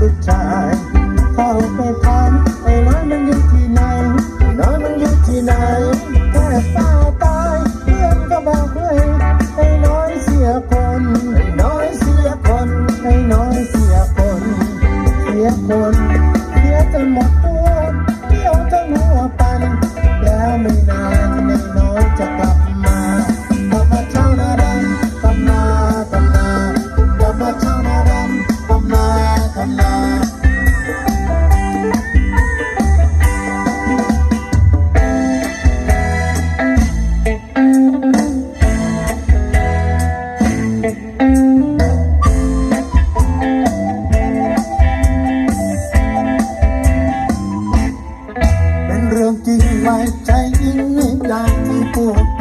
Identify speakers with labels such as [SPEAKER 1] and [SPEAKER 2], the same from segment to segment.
[SPEAKER 1] ลูกชายเขาไป ใจยิ่งไม่ได้ที่พูด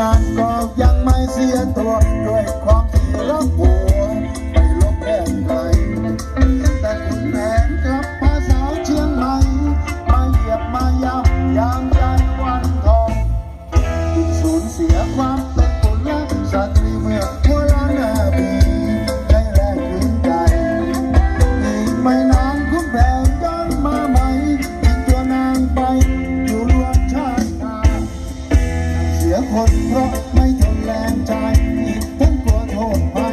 [SPEAKER 1] นานก็ยังไม่เสียตัวด้วย ลืคนเพราะไม่ทนแรงใจทั้งกลัวโทษ